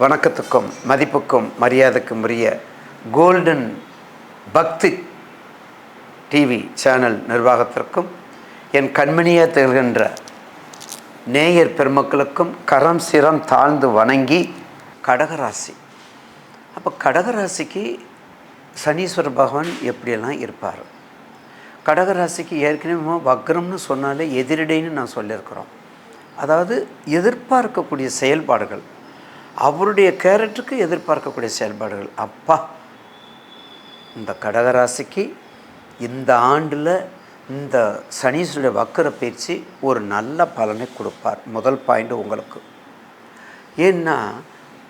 வணக்கத்துக்கும் மதிப்புக்கும் மரியாதைக்கும் உரிய கோல்டன் பக்தி டிவி சேனல் நிர்வாகத்திற்கும் என் கண்மணியாக திகழ்கின்ற நேயர் பெருமக்களுக்கும் கரம் சிரம் தாழ்ந்து வணங்கி கடகராசி. அப்போ கடகராசிக்கு சனீஸ்வர பகவான் எப்படியெல்லாம் இருப்பார்? கடகராசிக்கு ஏற்கனவே வக்ரம்னு சொன்னாலே எதிரிடைன்னு நான் சொல்லியிருக்கிறோம். அதாவது எதிர்பார்க்கக்கூடிய செயல்பாடுகள். அவருடைய கேரக்டருக்கு எதிர்பார்க்கக்கூடிய செயல்பாடுகள். அப்பா இந்த கடகராசிக்கு இந்த ஆண்டில் இந்த சனீஸ்வருடைய வக்கர பயிற்சி ஒரு நல்ல பலனை கொடுப்பார். முதல் பாயிண்ட் உங்களுக்கு. ஏன்னா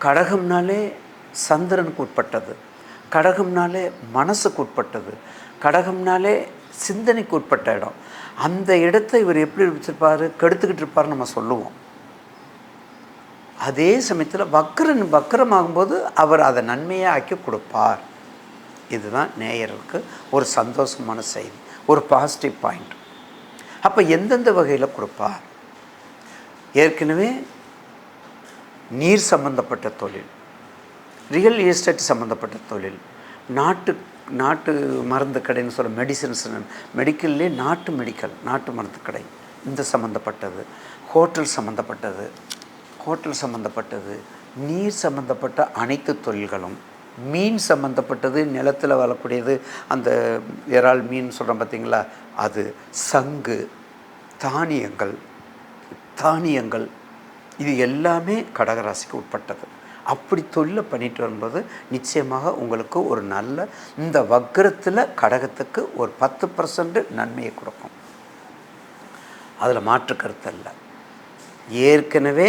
கடகம்னாலே சந்திரனுக்கு உட்பட்டது. கடகம்னாலே மனசுக்கு உட்பட்டது. கடகம்னாலே சிந்தனைக்கு உட்பட்ட இடம். அந்த இடத்தை இவர் எப்படி வச்சுருப்பார் கெடுத்துக்கிட்டு இருப்பார் நம்ம சொல்லுவோம். அதே சமயத்தில் வக்கரன் வக்கரமாகும்போது அவர் அதை நன்மையாக ஆக்கி கொடுப்பார். இதுதான் நேயருக்கு ஒரு சந்தோஷமான செய்தி ஒரு பாசிட்டிவ் பாயிண்ட் அப்போ எந்தெந்த வகையில் கொடுப்பார்? ஏற்கனவே நீர் சம்பந்தப்பட்ட தொழில் ரியல் எஸ்டேட் சம்மந்தப்பட்ட தொழில் நாட்டு நாட்டு மருந்து கடைன்னு சொல்ல மெடிசன்ஸ் மெடிக்கல்லே நாட்டு மெடிக்கல் நாட்டு மருந்து கடை இந்த சம்மந்தப்பட்டது ஹோட்டல் சம்மந்தப்பட்டது ஹோட்டல் சம்மந்தப்பட்டது நீர் சம்மந்தப்பட்ட அனைத்து தொழில்களும் மீன் சம்மந்தப்பட்டது நிலத்தில் வரக்கூடியது அந்த இறால் மீன் சொல்கிறோம் பார்த்தீங்களா அது சங்கு தானியங்கள் தானியங்கள் இது எல்லாமே கடகராசிக்கு உட்பட்டது. அப்படி தொழிலை பண்ணிட்டு வரும்போது நிச்சயமாக உங்களுக்கு ஒரு நல்ல இந்த வக்கரத்தில் கடகத்துக்கு ஒரு பத்து பர்சன்ட் நன்மையை கொடுக்கும். அதில் மாற்று கருத்து இல்லை ஏற்கனவே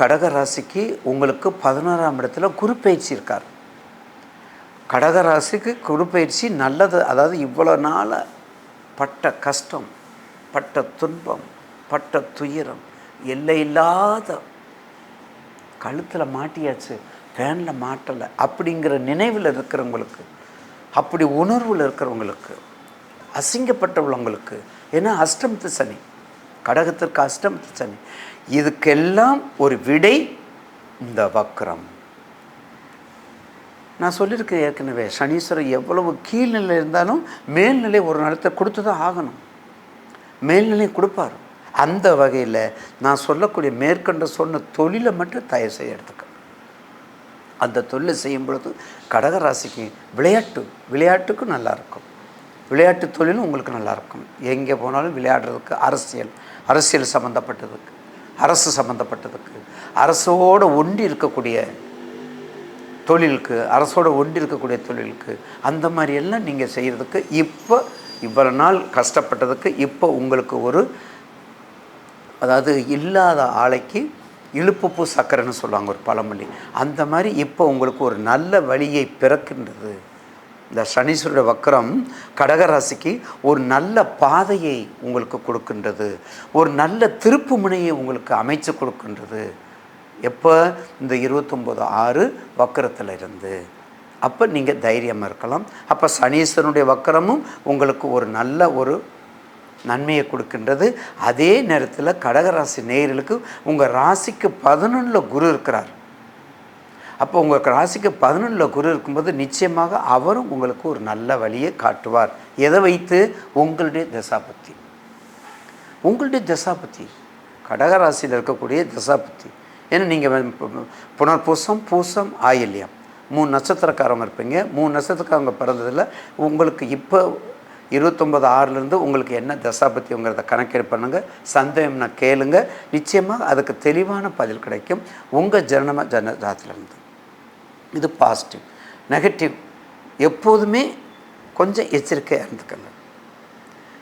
கடகராசிக்கு உங்களுக்கு பதினோராம் இடத்துல குரு பயிற்சி இருக்கார். கடகராசிக்கு குரு பயிற்சி நல்லது. அதாவது இவ்வளோ நாளாக பட்ட கஷ்டம் பட்ட துன்பம் பட்ட துயரம் எல்லையில்லாத கழுத்தில் மாட்டியாச்சு ஃபேனில் மாட்டலை அப்படிங்கிற நினைவில் இருக்கிறவங்களுக்கு அப்படி உணர்வில் இருக்கிறவங்களுக்கு அசிங்கப்பட்ட உள்ளவங்களுக்கு ஏன்னா அஷ்டமத்து சனி கடகத்திற்கு அஷ்டமத்து சனி இதுக்கெல்லாம் ஒரு விடை இந்த வக்ரம். நான் சொல்லியிருக்கேன் ஏற்கனவே சனீஸ்வரர் எவ்வளவு கீழ்நிலை இருந்தாலும் மேல்நிலை ஒரு நடத்த கொடுத்து தான் ஆகணும். மேல்நிலை கொடுப்பார். அந்த வகையில் நான் சொல்லக்கூடிய மேற்கண்ட சொன்ன தொழிலை மட்டும் தயவு செய்ய எடுத்துக்க. அந்த தொழிலை செய்யும் பொழுது கடகராசிக்கு விளையாட்டு விளையாட்டுக்கும் நல்லாயிருக்கும். விளையாட்டு தொழிலும் உங்களுக்கு நல்லாயிருக்கும். எங்கே போனாலும் விளையாடுறதுக்கு அரசியல் அரசியல் சம்மந்தப்பட்டதுக்கு அரசு சம்மந்தப்பட்டதுக்கு அரசோடு ஒண்டி இருக்கக்கூடிய தொழிலுக்கு அரசோட ஒண்டி இருக்கக்கூடிய தொழிலுக்கு அந்த மாதிரியெல்லாம் நீங்கள் செய்கிறதுக்கு இப்போ இவ்வளோ நாள் கஷ்டப்பட்டதுக்கு இப்போ உங்களுக்கு ஒரு அதாவது இல்லாத ஆலைக்கு இழுப்புப்பு சக்கரைன்னு சொல்லுவாங்க ஒரு பழமொழி. அந்த மாதிரி இப்போ உங்களுக்கு ஒரு நல்ல வழியை பிறக்கின்றது. இந்த சனீஸ்வரோட வக்கரம் கடகராசிக்கு ஒரு நல்ல பாதையை உங்களுக்கு கொடுக்கின்றது. ஒரு நல்ல திருப்பு முனையை உங்களுக்கு அமைச்சு கொடுக்கின்றது. எப்போ? இந்த இருபத்தொம்போது ஆறு வக்கரத்தில் இருந்து அப்போ நீங்கள் தைரியமாக இருக்கலாம். அப்போ சனீஸ்வரனுடைய வக்கரமும் உங்களுக்கு ஒரு நல்ல ஒரு நன்மையை கொடுக்கின்றது. அதே நேரத்தில் கடகராசி நேயர்களுக்கு உங்கள் ராசிக்கு பதினொன்றில் குரு இருக்கிறார். அப்போ உங்கள் ராசிக்கு பதினொன்றில் குரு இருக்கும்போது நிச்சயமாக அவரும் உங்களுக்கு ஒரு நல்ல வழியை காட்டுவார். எதை வைத்து? உங்களுடைய தசாபத்தி. உங்களுடைய தசாபத்தி. கடகராசியில் இருக்கக்கூடிய தசாபத்தி. ஏன்னா நீங்கள் புனர்பூசம் பூசம் ஆயில்யம். மூணு நட்சத்திரக்காரங்க இருப்பீங்க. மூணு நட்சத்திரக்காரங்க பிறந்ததில் உங்களுக்கு இப்போ இருபத்தொம்பது ஆறுலேருந்து உங்களுக்கு என்ன தசாபத்திங்கிறத கணக்கெடு பண்ணுங்கள் சந்தேகம்னா கேளுங்க. நிச்சயமாக அதுக்கு தெளிவான பதில் கிடைக்கும். உங்கள் ஜனம ஜன ஜாத்திலேருந்து இது பாசிட்டிவ் நெகட்டிவ் எப்போதுமே கொஞ்சம் எச்சரிக்கையாக இருந்துக்கங்க.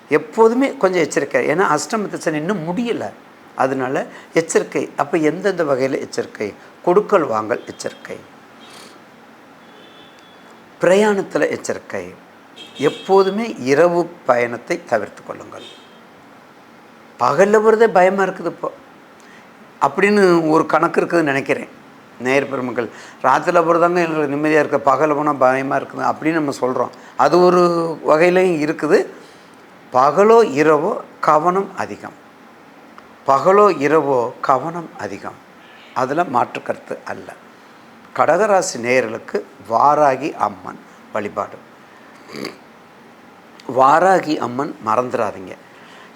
எப்போதுமே கொஞ்சம் எச்சரிக்கை. ஏன்னா அஷ்டமத்து சனி இன்னும் முடியலை. அதனால எச்சரிக்கை. அப்போ எந்தெந்த வகையில் எச்சரிக்கை? கொடுக்கல் வாங்கல் எச்சரிக்கை. பிரயாணத்தில் எச்சரிக்கை. எப்போதுமே இரவு பயணத்தை தவிர்த்து கொள்ளுங்கள். பகலில் போகிறதே பயமாக இருக்குது இப்போ. அப்படின்னு ஒரு கணக்கு இருக்குதுன்னு நினைக்கிறேன். நேர் பெருமக்கள் ராத்திரியில் போகிறதாங்க எங்களுக்கு நிம்மதியாக இருக்க பகல போனால் பயமாக இருக்குது அப்படின்னு நம்ம சொல்கிறோம் அது ஒரு வகையிலையும் இருக்குது. பகலோ இரவோ கவனம் அதிகம். பகலோ இரவோ கவனம் அதிகம். அதில் மாற்று கருத்து அல்ல. கடகராசி நேயர்களுக்கு வாராகி அம்மன் வழிபாடு. வாராகி அம்மன் மறந்துடாதீங்க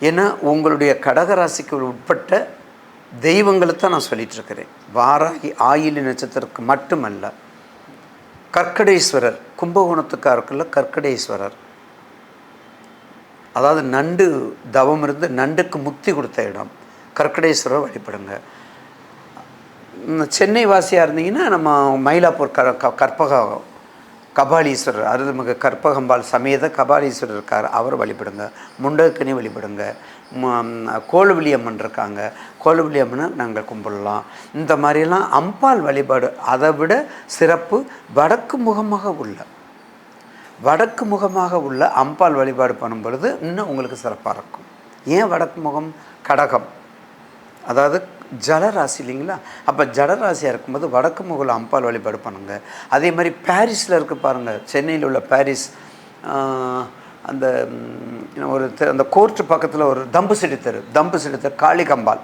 ஏன்னா உங்களுடைய கடகராசிக்கு உட்பட்ட தெய்வங்களை தான் நான் சொல்லிகிட்ருக்கிறேன் வாராகி ஆயிலி நட்சத்திரத்துக்கு மட்டுமல்ல கற்கடேஸ்வரர் கும்பகோணத்துக்காருக்குள்ள கற்கடேஸ்வரர். அதாவது நண்டு தவம் இருந்து நண்டுக்கு முக்தி கொடுத்த இடம். கற்கடேஸ்வரர் வழிபடுங்க. சென்னை வாசியாக இருந்தீங்கன்னா நம்ம மயிலாப்பூர் க க- கற்பக கபாலீஸ்வரர் அருள்மிகு கற்பகம்பால் சமேத கபாலீஸ்வரர் இருக்கார். அவர் வழிபடுங்க. முண்டக்கனி வழிபடுங்க. ம- அம்மன் இருக்காங்க. கோலுவிலி அம்மனை நாங்கள் கும்பிடலாம். இந்த மாதிரிலாம் அம்பாள் வழிபாடு. அதை விட சிறப்பு வடக்கு முகமாக உள்ள வடக்கு முகமாக உள்ள அம்பாள் வழிபாடு பண்ணும் பொழுது இன்னும் உங்களுக்கு சிறப்பாக இருக்கும். ஏன் வடக்கு முகம்? கடகம். அதாவது ஜலராசி இல்லைங்களா? அப்போ ஜலராசியாக இருக்கும்போது வடக்கு முகல் அம்பாள் வழிபாடு பண்ணுங்க. அதே மாதிரி பாரிஸில் இருக்க பாருங்கள் சென்னையில் உள்ள பாரிஸ் அந்த ஒரு அந்த கோர்ட்டு பக்கத்தில் ஒரு தம்பு செடி தம்பு செடித்தர் காளிகம்பால் காளிகம்பாள்.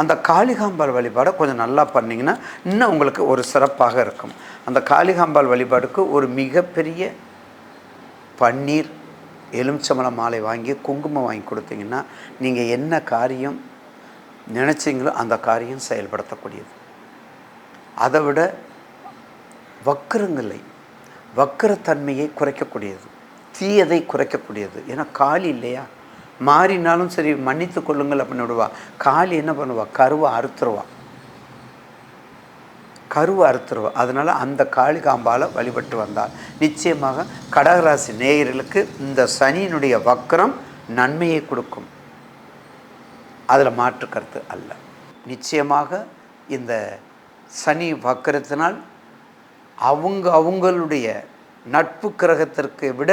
அந்த காளிகாம்பாள் வழிபாடை கொஞ்சம் நல்லா பண்ணிங்கன்னா இன்னும் உங்களுக்கு ஒரு சிறப்பாக இருக்கும். அந்த காளிகாம்பாள் வழிபாடுக்கு ஒரு மிகப்பெரிய பன்னீர் எலுமிச்சம்பழம் மாலை வாங்கி குங்குமம் வாங்கி கொடுத்தீங்கன்னா நீங்கள் என்ன காரியம் நினச்சிங்களோ அந்த காரியம் செயல்படுத்தக்கூடியது. அதை விட வக்கரங்களை வக்கரத்தன்மையை குறைக்கக்கூடியது தீயதை குறைக்கக்கூடியது. ஏன்னா காளி இல்லையா? மாறினாலும் சரி மன்னித்து கொள்ளுங்கள் அப்படின்னு விடுவா. காளி என்ன பண்ணுவா? கருவை அறுத்துருவா. கருவை அறுத்துருவா. அதனால் அந்த காளிகாம்பால வழிபட்டு வந்தால் நிச்சயமாக கடகராசி நேயர்களுக்கு இந்த சனியினுடைய வக்கரம் நன்மையை கொடுக்கும். அதில் மாற்று கருத்து அல்ல. நிச்சயமாக இந்த சனி வக்கரத்தினால் அவங்க அவங்களுடைய நட்பு கிரகத்திற்கு விட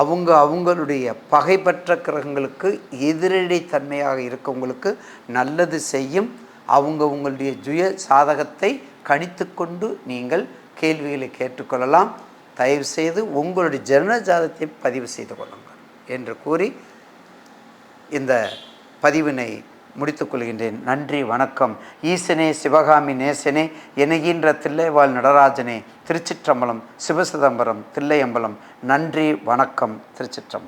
அவங்க அவங்களுடைய பகைப்பற்ற கிரகங்களுக்கு எதிரடை தன்மையாக இருக்கவங்களுக்கு நல்லது செய்யும் அவங்க உங்களுடைய சுய சாதகத்தை கணித்து கொண்டு நீங்கள் கேள்விகளை கேட்டுக்கொள்ளலாம். தயவு செய்து உங்களுடைய ஜனன ஜாதத்தை பதிவு செய்து கொள்ளுங்கள் என்று கூறி இந்த பதிவினை முடித்துக்கொள்கின்றேன் நன்றி வணக்கம். ஈசனே சிவகாமி நேசனே எனகின்ற தில்லைவாழ் நடராஜனே திருச்சிற்றம்பலம் சிவசிதம்பரம் தில்லையம்பலம். நன்றி வணக்கம் திருச்சிற்றம்பலம்.